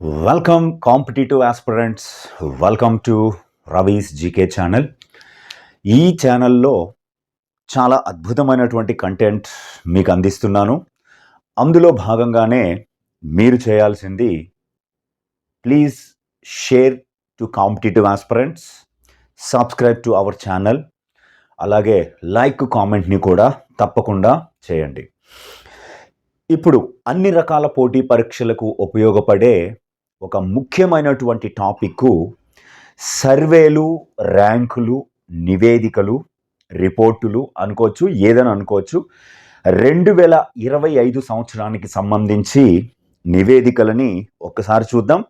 Welcome competitive aspirants welcome to Ravi's GK channel ఈ ఛానల్లో చాలా అద్భుతమైనటువంటి కంటెంట్ మీకు అందిస్తున్నాను. అందులో భాగంగానే మీరు చేయాల్సింది please share to competitive aspirants subscribe to our channel అలాగే లైక్ కామెంట్ని కూడా తప్పకుండా చేయండి. ఇప్పుడు అన్ని రకాల పోటీ పరీక్షలకు ఉపయోగపడే ఒక ముఖ్యమైనటువంటి టాపిక్ సర్వేలు ర్యాంకులు నివేదికలు రిపోర్టులు అనుకోవచ్చు ఏదైనా అనుకోవచ్చు. రెండు వేల ఇరవై ఐదు సంవత్సరానికి సంబంధించి నివేదికలని ఒక్కసారి చూద్దాం.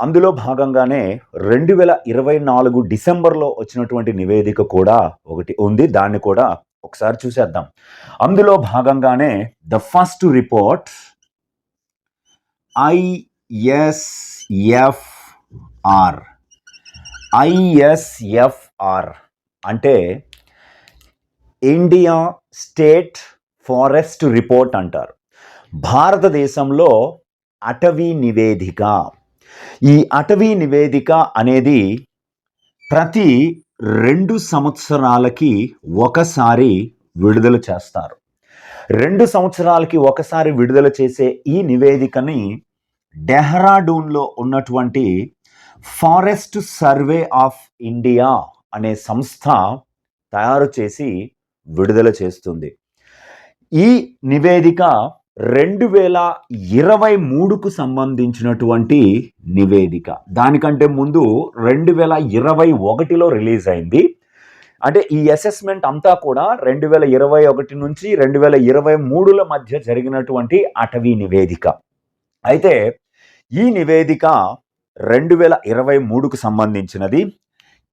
అందులో భాగంగానే రెండు వేల ఇరవై నాలుగు డిసెంబర్లో వచ్చినటువంటి నివేదిక కూడా ఒకటి ఉంది. దాన్ని కూడా ఒకసారి చూసేద్దాం. అందులో భాగంగానే the first report I ISFR ISFR అంటే ఇండియా స్టేట్ ఫారెస్ట్ రిపోర్ట్ అంటారు. భారతదేశంలో అటవీ నివేదిక. ఈ అటవీ నివేదిక అనేది ప్రతి రెండు సంవత్సరాలకి ఒకసారి విడుదల చేస్తారు. రెండు సంవత్సరాలకి ఒకసారి విడుదల చేసే ఈ నివేదికని డెహ్రాడూన్లో ఉన్నటువంటి ఫారెస్ట్ సర్వే ఆఫ్ ఇండియా అనే సంస్థ తయారు చేసి విడుదల చేస్తుంది. ఈ నివేదిక రెండు వేల ఇరవై మూడుకు సంబంధించినటువంటి నివేదిక. దానికంటే ముందు రెండు వేల ఇరవై ఒకటిలో రిలీజ్ అయింది. అంటే ఈ అసెస్మెంట్ అంతా కూడా రెండు వేల ఇరవై ఒకటి నుంచి రెండు వేల ఇరవై మూడుల మధ్య జరిగినటువంటి అటవీ నివేదిక. అయితే ఈ నివేదిక రెండు వేల ఇరవై మూడుకు సంబంధించినది.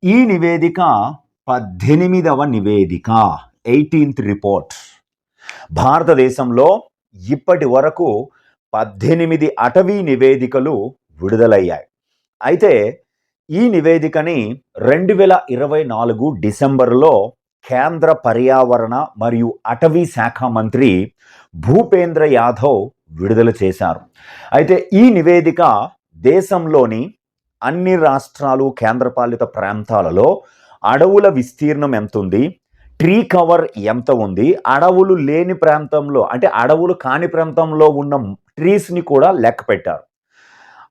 ఈ నివేదిక పద్దెనిమిదవ నివేదిక ఎయిటీన్త్ రిపోర్ట్ భారతదేశంలో ఇప్పటి వరకు పద్దెనిమిది అటవీ నివేదికలు విడుదలయ్యాయి. అయితే ఈ నివేదికని రెండు వేల ఇరవై నాలుగు డిసెంబర్లో కేంద్ర పర్యావరణ మరియు అటవీ శాఖ మంత్రి భూపేంద్ర యాదవ్ విడుదల చేశారు. అయితే ఈ నివేదిక దేశంలోని అన్ని రాష్ట్రాలు కేంద్రపాలిత ప్రాంతాలలో అడవుల విస్తీర్ణం ఎంత ఉంది ట్రీ కవర్ ఎంత ఉంది అడవులు లేని ప్రాంతంలో అంటే అడవులు కాని ప్రాంతంలో ఉన్న ట్రీస్ని కూడా లెక్క పెట్టారు.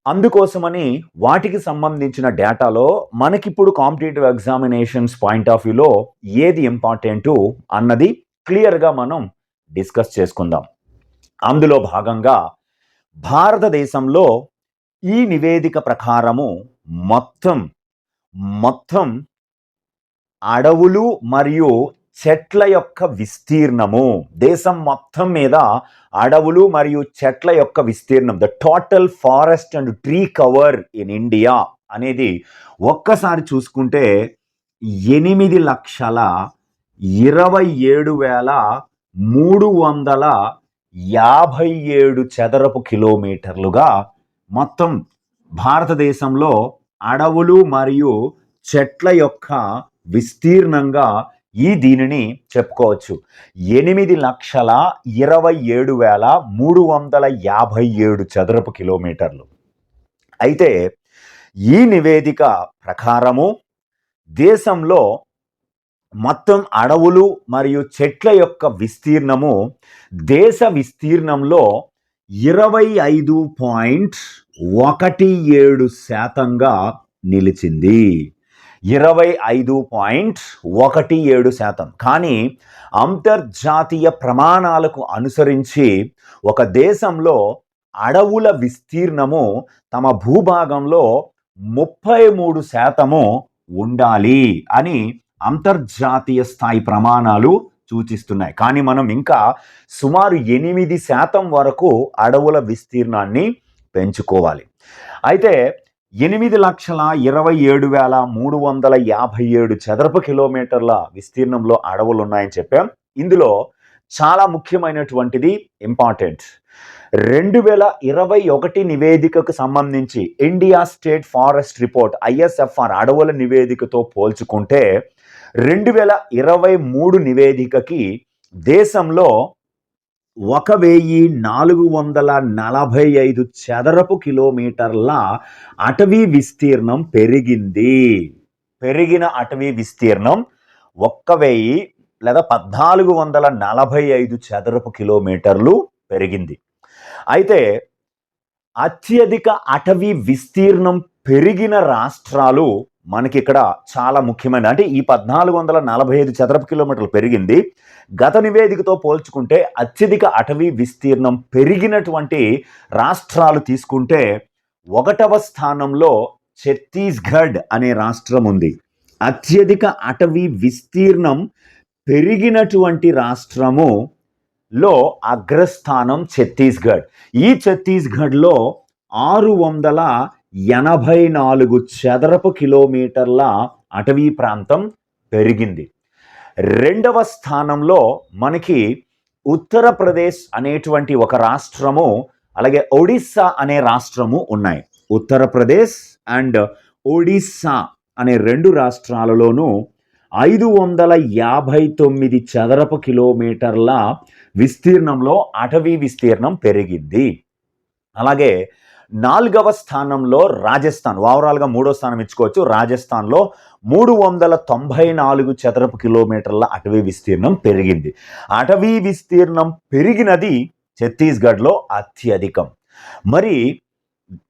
అందుకోసమని వాటికి సంబంధించిన డేటాలో మనకిప్పుడు కాంపిటేటివ్ ఎగ్జామినేషన్స్ పాయింట్ ఆఫ్ వ్యూలో ఏది ఇంపార్టెంటు అన్నది క్లియర్గా మనం డిస్కస్ చేసుకుందాం. అందులో భాగంగా భారతదేశంలో ఈ నివేదిక ప్రకారము మొత్తం మొత్తం అడవులు మరియు చెట్ల యొక్క విస్తీర్ణము దేశం మొత్తం మీద అడవులు మరియు చెట్ల యొక్క విస్తీర్ణం the total forest and tree cover in India అనేది ఒక్కసారి చూసుకుంటే ఎనిమిది లక్షల ఇరవై ఏడు వేల మూడు వందల యాభై ఏడు చదరపు కిలోమీటర్లుగా మొత్తం భారతదేశంలో అడవులు మరియు చెట్ల యొక్క విస్తీర్ణంగా ఈ దీనిని చెప్పుకోవచ్చు. ఎనిమిది లక్షల ఇరవై ఏడు వేల మూడు వందల యాభై ఏడు చదరపు కిలోమీటర్లు. అయితే ఈ నివేదిక ప్రకారము దేశంలో మొత్తం అడవులు మరియు చెట్ల యొక్క విస్తీర్ణము దేశ విస్తీర్ణంలో ఇరవై ఐదు పాయింట్ ఒకటి ఏడు శాతంగా నిలిచింది. ఇరవై ఐదు పాయింట్ ఒకటి ఏడు శాతం. కానీ అంతర్జాతీయ ప్రమాణాలకు అనుసరించి ఒక దేశంలో అడవుల విస్తీర్ణము తమ భూభాగంలో ముప్పై మూడు శాతము ఉండాలి అని అంతర్జాతీయ స్థాయి ప్రమాణాలు సూచిస్తున్నాయి. కానీ మనం ఇంకా సుమారు ఎనిమిది శాతం వరకు అడవుల విస్తీర్ణాన్ని పెంచుకోవాలి. అయితే ఎనిమిది లక్షల ఇరవై ఏడు వేల మూడు వందల యాభై ఏడు చదరపు కిలోమీటర్ల విస్తీర్ణంలో అడవులు ఉన్నాయని చెప్పాం. ఇందులో చాలా ముఖ్యమైనటువంటిది ఇంపార్టెంట్. రెండు వేల ఇరవై ఒకటి నివేదికకు సంబంధించి India state forest report ISFR అడవుల నివేదికతో పోల్చుకుంటే రెండు వేల ఇరవై మూడు నివేదికకి దేశంలో ఒక వెయ్యి నాలుగు వందల నలభై ఐదు చదరపు కిలోమీటర్ల అటవీ విస్తీర్ణం పెరిగింది. పెరిగిన అటవీ విస్తీర్ణం ఒక్క వెయ్యి లేదా పద్నాలుగు వందల నలభై ఐదు చదరపు కిలోమీటర్లు పెరిగింది. అయితే అత్యధిక అటవీ విస్తీర్ణం పెరిగిన రాష్ట్రాలు మనకి ఇక్కడ చాలా ముఖ్యమైన అంటే ఈ పద్నాలుగు వందల నలభై ఐదు చదరపు కిలోమీటర్లు పెరిగింది. గత నివేదికతో పోల్చుకుంటే అత్యధిక అటవీ విస్తీర్ణం పెరిగినటువంటి రాష్ట్రాలు తీసుకుంటే ఒకటవ స్థానంలో ఛత్తీస్గఢ్ అనే రాష్ట్రం ఉంది. అత్యధిక అటవీ విస్తీర్ణం పెరిగినటువంటి రాష్ట్రము లో అగ్రస్థానం ఛత్తీస్గఢ్. ఈ ఛత్తీస్గఢ్లో ఆరు వందల ఎనభై నాలుగు చదరపు కిలోమీటర్ల అటవీ ప్రాంతం పెరిగింది. రెండవ స్థానంలో మనకి ఉత్తరప్రదేశ్ అనేటువంటి ఒక రాష్ట్రము అలాగే ఒడిస్సా అనే రాష్ట్రము ఉన్నాయి. ఉత్తరప్రదేశ్ అండ్ ఒడిస్సా అనే రెండు రాష్ట్రాలలోనూ ఐదు వందల యాభై తొమ్మిది చదరపు కిలోమీటర్ల విస్తీర్ణంలో అటవీ విస్తీర్ణం పెరిగింది. అలాగే నాలుగవ స్థానంలో రాజస్థాన్ ఓవరాల్గా మూడో స్థానం ఇచ్చుకోవచ్చు. రాజస్థాన్లో మూడు వందల తొంభై నాలుగు చదరపు కిలోమీటర్ల అటవీ విస్తీర్ణం పెరిగింది. అటవీ విస్తీర్ణం పెరిగినది ఛత్తీస్గఢ్లో అత్యధికం. మరి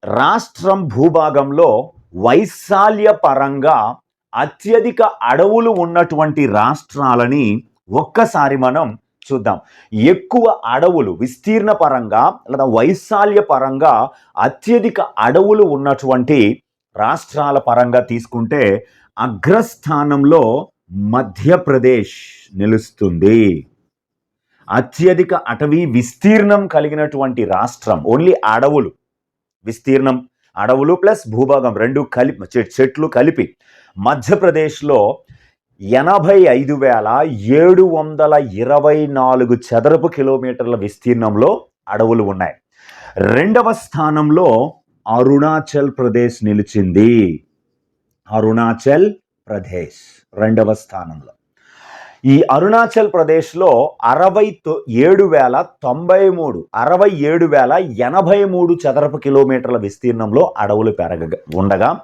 రాష్ట్రం భూభాగంలో వైశాల్య పరంగా అత్యధిక అడవులు ఉన్నటువంటి రాష్ట్రాలని ఒక్కసారి మనం చూద్దాం. ఎక్కువ అడవులు విస్తీర్ణ పరంగా లేదా వైశాల్య పరంగా అత్యధిక అడవులు ఉన్నటువంటి రాష్ట్రాల పరంగా తీసుకుంటే అగ్రస్థానంలో మధ్యప్రదేశ్ నిలుస్తుంది. అత్యధిక అటవీ విస్తీర్ణం కలిగినటువంటి రాష్ట్రం ఓన్లీ అడవులు. విస్తీర్ణం అడవులు ప్లస్ భూభాగం రెండు కలిపి చెట్లు కలిపి మధ్యప్రదేశ్లో ఎనభై ఐదు వేల ఏడు వందల ఇరవై నాలుగు చదరపు కిలోమీటర్ల విస్తీర్ణంలో అడవులు ఉన్నాయి. రెండవ స్థానంలో అరుణాచల్ ప్రదేశ్ నిలిచింది. అరుణాచల్ ప్రదేశ్ రెండవ స్థానంలో. ఈ అరుణాచల్ ప్రదేశ్లో అరవై తొ- ఏడు వేల తొంభై మూడు అరవై ఏడు వేల ఎనభై మూడు చదరపు కిలోమీటర్ల విస్తీర్ణంలో అడవులు పెరగ ఉండగా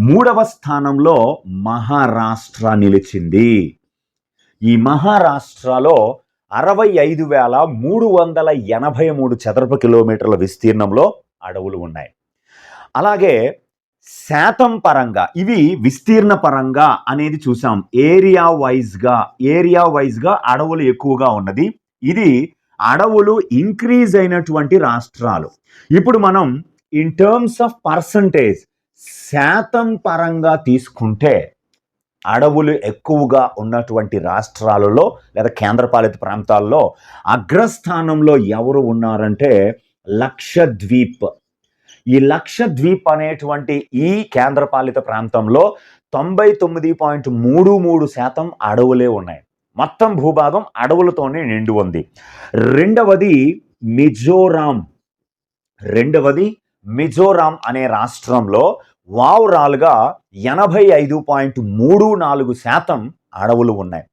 మూడవ స్థానంలో మహారాష్ట్ర నిలిచింది. ఈ మహారాష్ట్రలో అరవై ఐదు వేల మూడు వందల ఎనభై మూడు చదరపు కిలోమీటర్ల విస్తీర్ణంలో అడవులు ఉన్నాయి. అలాగే శాతం పరంగా ఇవి విస్తీర్ణ పరంగా అనేది చూసాం. ఏరియా వైజ్గా ఏరియా వైజ్గా అడవులు ఎక్కువగా ఉన్నది. ఇది అడవులు ఇంక్రీజ్ అయినటువంటి రాష్ట్రాలు. ఇప్పుడు మనం ఇన్ టర్మ్స్ ఆఫ్ పర్సంటేజ్ శాతం పరంగా తీసుకుంటే అడవులు ఎక్కువగా ఉన్నటువంటి రాష్ట్రాలలో లేదా కేంద్రపాలిత ప్రాంతాల్లో అగ్రస్థానంలో ఎవరు ఉన్నారంటే లక్షద్వీప్. ఈ లక్షద్వీప్ అనేటువంటి ఈ కేంద్రపాలిత ప్రాంతంలో తొంభై తొమ్మిది పాయింట్ మూడు మూడు శాతం అడవులే ఉన్నాయి. మొత్తం భూభాగం అడవులతోనే నిండి ఉంది. రెండవది మిజోరాం. రెండవది మిజోరాం అనే రాష్ట్రంలో వావరాల్గా ఎనభై ఐదు పాయింట్ మూడు నాలుగు శాతం అడవులు ఉన్నాయి.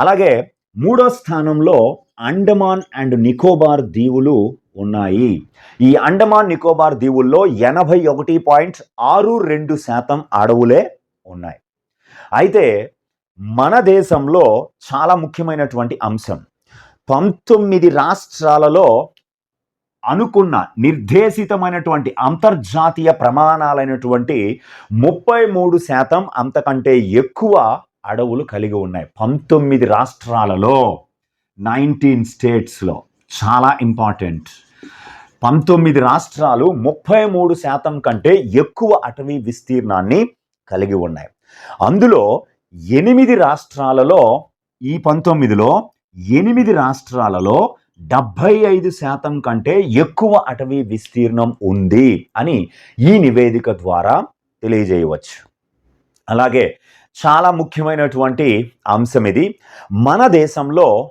అలాగే మూడో స్థానంలో అండమాన్ అండ్ నికోబార్ దీవులు ఉన్నాయి. ఈ అండమాన్ నికోబార్ దీవుల్లో ఎనభై ఒకటి పాయింట్ ఆరు రెండు శాతం అడవులే ఉన్నాయి. అయితే మన దేశంలో చాలా ముఖ్యమైనటువంటి అంశం. పంతొమ్మిది రాష్ట్రాలలో అనుకున్న నిర్దేశితమైనటువంటి అంతర్జాతీయ ప్రమాణాలైనటువంటి ముప్పై మూడు శాతం అంతకంటే ఎక్కువ అడవులు కలిగి ఉన్నాయి. పంతొమ్మిది రాష్ట్రాలలో నైన్టీన్ స్టేట్స్లో చాలా ఇంపార్టెంట్. పంతొమ్మిది రాష్ట్రాలు ముప్పై మూడు శాతం కంటే ఎక్కువ అటవీ విస్తీర్ణాన్ని కలిగి ఉన్నాయి. అందులో ఎనిమిది రాష్ట్రాలలో ఈ పంతొమ్మిదిలో ఎనిమిది రాష్ట్రాలలో డెబ్భై ఐదు శాతం కంటే ఎక్కువ అటవీ విస్తీర్ణం ఉంది అని ఈ నివేదిక ద్వారా తెలియజేయవచ్చు. అలాగే చాలా ముఖ్యమైనటువంటి అంశం ఇది. మన దేశంలో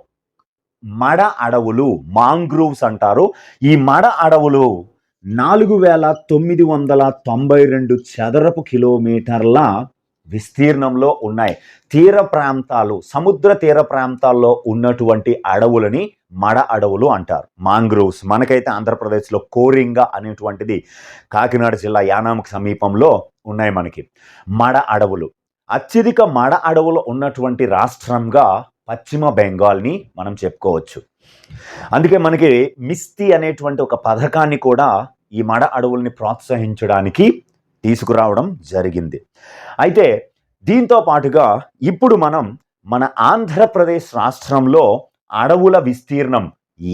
మడ అడవులు మాంగ్రూవ్స్ అంటారు. ఈ మడ అడవులు నాలుగు వేల తొమ్మిది వందల తొంభై రెండు చదరపు కిలోమీటర్ల విస్తీర్ణంలో ఉన్నాయి. తీర ప్రాంతాలు సముద్ర తీర ప్రాంతాల్లో ఉన్నటువంటి అడవులని మడ అడవులు అంటారు. మాంగ్రోవ్స్ మనకైతే ఆంధ్రప్రదేశ్లో కోరింగ అనేటువంటిది కాకినాడ జిల్లా యానాంకి సమీపంలో ఉన్నాయి మనకి. మడ అడవులు. అత్యధిక మడ అడవులు ఉన్నటువంటి రాష్ట్రంగా పశ్చిమ బెంగాల్ని మనం చెప్పుకోవచ్చు. అందుకే మనకి మిస్తి అనేటువంటి ఒక పథకాన్ని కూడా ఈ మడ అడవుల్ని ప్రోత్సహించడానికి తీసుకురావడం జరిగింది. అయితే దీంతో పాటుగా ఇప్పుడు మనం మన ఆంధ్రప్రదేశ్ రాష్ట్రంలో అడవుల విస్తీర్ణం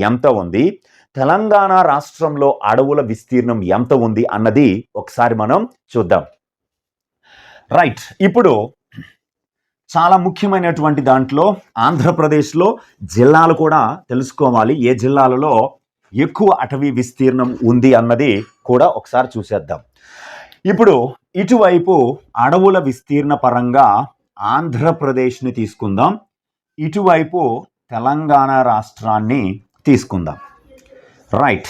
ఎంత ఉంది? తెలంగాణ రాష్ట్రంలో అడవుల విస్తీర్ణం ఎంత ఉంది అన్నది ఒకసారి మనం చూద్దాం. రైట్ ఇప్పుడు చాలా ముఖ్యమైనటువంటి దాంట్లో ఆంధ్రప్రదేశ్లో జిల్లాలు కూడా తెలుసుకోవాలి. ఏ జిల్లాలలో ఎక్కువ అటవీ విస్తీర్ణం ఉంది అన్నది కూడా ఒకసారి చూసేద్దాం. ఇప్పుడు ఇటువైపు అడవుల విస్తీర్ణ పరంగా ఆంధ్రప్రదేశ్ని తీసుకుందాం. ఇటువైపు తెలంగాణ రాష్ట్రాన్ని తీసుకుందాం. రైట్.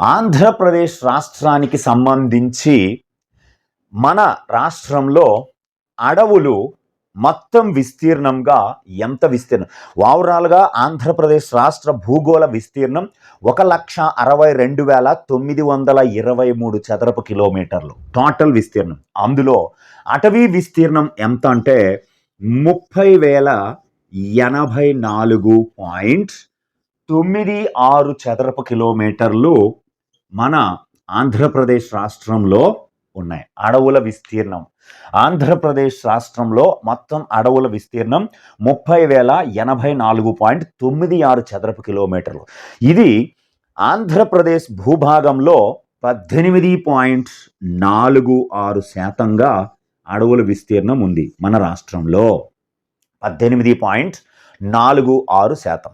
ఆంధ్రప్రదేశ్ రాష్ట్రానికి సంబంధించి మన రాష్ట్రంలో అడవులు మొత్తం విస్తీర్ణంగా ఎంత విస్తీర్ణం? ఓవరాల్గా ఆంధ్రప్రదేశ్ రాష్ట్ర భూగోళ విస్తీర్ణం ఒక లక్ష అరవై రెండు వేల తొమ్మిది వందల ఇరవై మూడు చదరపు కిలోమీటర్లు. టోటల్ విస్తీర్ణం. అందులో అటవీ విస్తీర్ణం ఎంత అంటే ముప్పై వేల ఎనభై నాలుగు పాయింట్ తొమ్మిది ఆరు చదరపు కిలోమీటర్లు మన ఆంధ్రప్రదేశ్ రాష్ట్రంలో ఉన్నాయి. అడవుల విస్తీర్ణం. ఆంధ్రప్రదేశ్ రాష్ట్రంలో మొత్తం అడవుల విస్తీర్ణం ముప్పై వేల ఎనభై నాలుగు పాయింట్ తొమ్మిది ఆరు చదరపు కిలోమీటర్లు. ఇది ఆంధ్రప్రదేశ్ భూభాగంలో పద్దెనిమిది పాయింట్ నాలుగు ఆరు శాతంగా అడవుల విస్తీర్ణం ఉంది మన రాష్ట్రంలో. పద్దెనిమిది పాయింట్ నాలుగు ఆరు శాతం.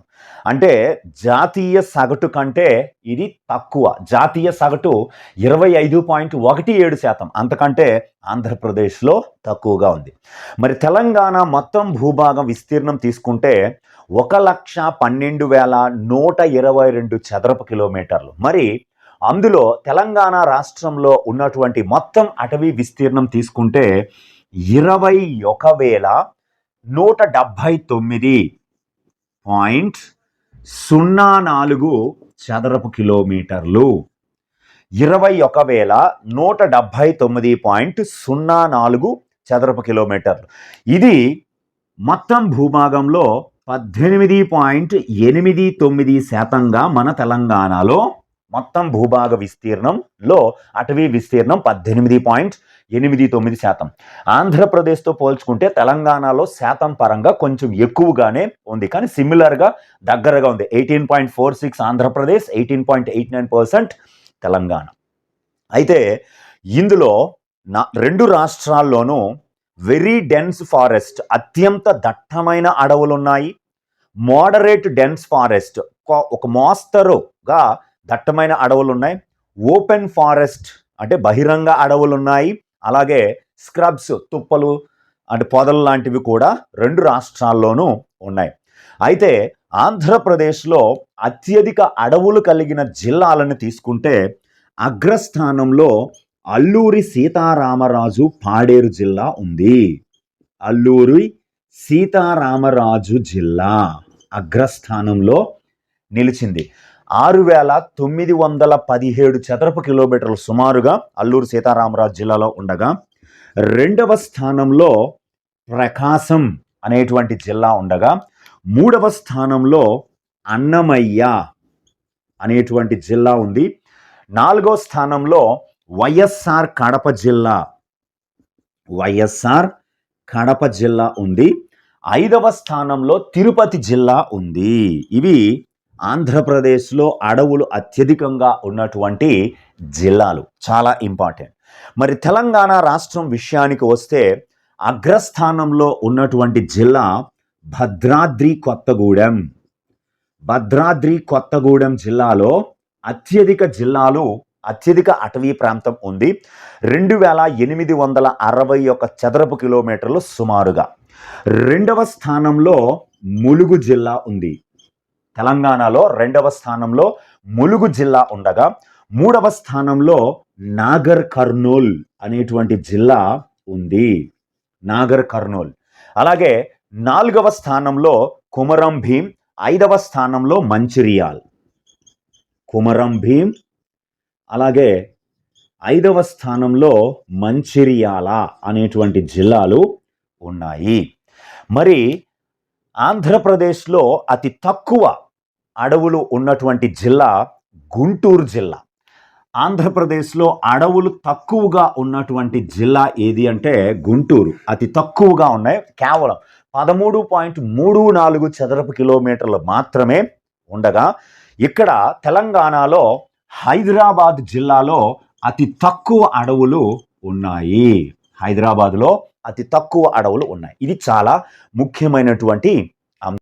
అంటే జాతీయ సగటు కంటే ఇది తక్కువ. జాతీయ సగటు ఇరవై ఐదు పాయింట్ ఒకటి ఏడు శాతం. అంతకంటే ఆంధ్రప్రదేశ్లో తక్కువగా ఉంది. మరి తెలంగాణ మొత్తం భూభాగం విస్తీర్ణం తీసుకుంటే ఒక లక్ష పన్నెండు వేల నూట ఇరవై రెండు చదరపు కిలోమీటర్లు. మరి అందులో తెలంగాణ రాష్ట్రంలో ఉన్నటువంటి మొత్తం అటవీ విస్తీర్ణం తీసుకుంటే ఇరవై ఒక వేల నూట డెబ్భై తొమ్మిది. పాయింట్ సున్నా నాలుగు చదరపు కిలోమీటర్లు. ఇరవై ఒక వేల నూట డెబ్భై తొమ్మిది పాయింట్ సున్నా నాలుగు చదరపు కిలోమీటర్లు. ఇది మొత్తం భూభాగంలో పద్దెనిమిది పాయింట్ ఎనిమిది తొమ్మిది శాతంగా మన తెలంగాణలో మొత్తం భూభాగ విస్తీర్ణంలో అటవీ విస్తీర్ణం పద్దెనిమిది పాయింట్ ఎనిమిది తొమ్మిది శాతం. ఆంధ్రప్రదేశ్తో పోల్చుకుంటే తెలంగాణలో శాతం పరంగా కొంచెం ఎక్కువగానే ఉంది. కానీ సిమిలర్గా దగ్గరగా ఉంది. Eighteen point four six Andhra Pradesh eighteen point eight nine percent Telangana. అయితే ఇందులో నా రెండు రాష్ట్రాల్లోనూ వెరీ డెన్స్ ఫారెస్ట్ అత్యంత దట్టమైన అడవులు ఉన్నాయి మోడరేట్ డెన్స్ ఫారెస్ట్ ఒక మోస్తరుగా దట్టమైన అడవులు ఉన్నాయి ఓపెన్ ఫారెస్ట్ అంటే బహిరంగ అడవులు ఉన్నాయి అలాగే స్క్రబ్స్ తుప్పలు అంటే పొదలు లాంటివి కూడా రెండు రాష్ట్రాల్లోనూ ఉన్నాయి. అయితే ఆంధ్రప్రదేశ్లో అత్యధిక అడవులు కలిగిన జిల్లాలను తీసుకుంటే అగ్రస్థానంలో అల్లూరి సీతారామరాజు పాడేరు జిల్లా ఉంది. అల్లూరి సీతారామరాజు జిల్లా అగ్రస్థానంలో నిలిచింది. ఆరు వేల తొమ్మిది వందల పదిహేడు చదరపు కిలోమీటర్లు సుమారుగా అల్లూరు సీతారామరాజు జిల్లాలో ఉండగా రెండవ స్థానంలో ప్రకాశం అనేటువంటి జిల్లా ఉండగా మూడవ స్థానంలో అన్నమయ్య అనేటువంటి జిల్లా ఉంది. నాలుగో స్థానంలో వైఎస్ఆర్ కడప జిల్లా వైఎస్ఆర్ కడప జిల్లా ఉంది. ఐదవ స్థానంలో తిరుపతి జిల్లా ఉంది. ఇవి ఆంధ్రప్రదేశ్లో అడవులు అత్యధికంగా ఉన్నటువంటి జిల్లాలు. చాలా ఇంపార్టెంట్. మరి తెలంగాణ రాష్ట్రం విషయానికి వస్తే అగ్రస్థానంలో ఉన్నటువంటి జిల్లా భద్రాద్రి కొత్తగూడెం. భద్రాద్రి కొత్తగూడెం జిల్లాలో అత్యధిక జిల్లాలు అత్యధిక అటవీ ప్రాంతం ఉంది. రెండు వేల ఎనిమిది వందల అరవై ఒక చదరపు కిలోమీటర్లు సుమారుగా. రెండవ స్థానంలో ములుగు జిల్లా ఉంది. తెలంగాణలో రెండవ స్థానంలో ములుగు జిల్లా ఉండగా మూడవ స్థానంలో నాగర్ కర్నూల్ అనేటువంటి జిల్లా ఉంది. నాగర్ కర్నూల్. అలాగే నాలుగవ స్థానంలో కుమరం భీం ఐదవ స్థానంలో మంచిర్యాల్. కుమరం భీం అలాగే ఐదవ స్థానంలో మంచిర్యాల అనేటువంటి జిల్లాలు ఉన్నాయి. మరి ఆంధ్రప్రదేశ్లో అతి తక్కువ అడవులు ఉన్నటువంటి జిల్లా గుంటూరు జిల్లా. ఆంధ్రప్రదేశ్లో అడవులు తక్కువగా ఉన్నటువంటి జిల్లా ఏది అంటే గుంటూరు. అతి తక్కువగా ఉన్నాయి. కేవలం పదమూడు పాయింట్ మూడు నాలుగు చదరపు కిలోమీటర్లు మాత్రమే ఉండగా ఇక్కడ తెలంగాణలో హైదరాబాద్ జిల్లాలో అతి తక్కువ అడవులు ఉన్నాయి. హైదరాబాద్లో అతి తక్కువ అడవులు ఉన్నాయి. ఇది చాలా ముఖ్యమైనటువంటి